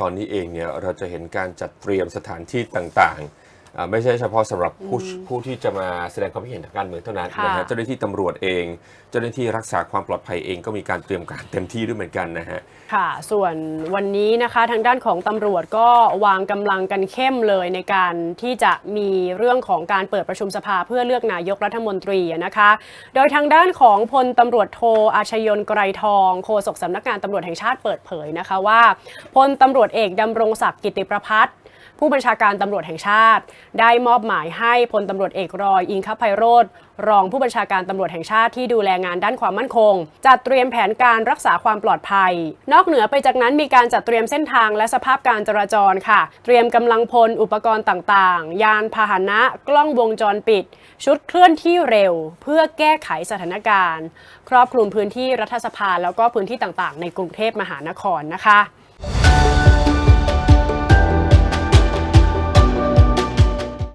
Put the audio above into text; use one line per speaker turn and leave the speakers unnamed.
ตอนนี้เองเนี่ยเราจะเห็นการจัดเตรียมสถานที่ต่างๆ ไม่ใช่เฉพาะสำหรับผู้ผู้ที่จะมาแสดงความคิดเห็นทางการเมืองเท่านั้น
ค่ะ
นะฮะเจ้าหน้าที่ตำรวจเอง เจ้าหน้าที่รักษาความปลอดภัยเองก็มีการเตรียมการเต็มที่ด้วยเหมือนกันนะฮะ
ค่ะส่วนวันนี้นะคะทางด้านของตำรวจก็วางกำลังกันเข้มเลยในการที่จะมีเรื่องของการเปิดประชุมสภาเพื่อเลือกนายกรัฐมนตรีนะคะ โดยทางด้านของพลตำรวจโทอาชยนไกรทองโฆษกสำนักงานตำรวจแห่งชาติเปิดเผยนะคะว่าพลตำรวจเอกดำรงศักดิ์กิติประพัฒน์ ผู้บัญชาการตำรวจแห่งชาติ ได้มอบหมายให้พลตำรวจเอกรอยอิงคไพโรธรองผู้บัญชาการตำรวจแห่งชาติที่ดูแลงานด้านความมั่นคง จัดเตรียมแผนการรักษาความปลอดภัย นอกเหนือไปจากนั้นมีการจัดเตรียมเส้นทางและสภาพการจราจรค่ะ เตรียมกำลังพลอุปกรณ์ต่างๆ ยานพาหนะกล้องวงจรปิด ชุดเคลื่อนที่เร็ว เพื่อแก้ไขสถานการณ์ ครอบคลุมพื้นที่รัฐสภาแล้วก็พื้นที่ต่างๆ ในกรุงเทพมหานครนะคะ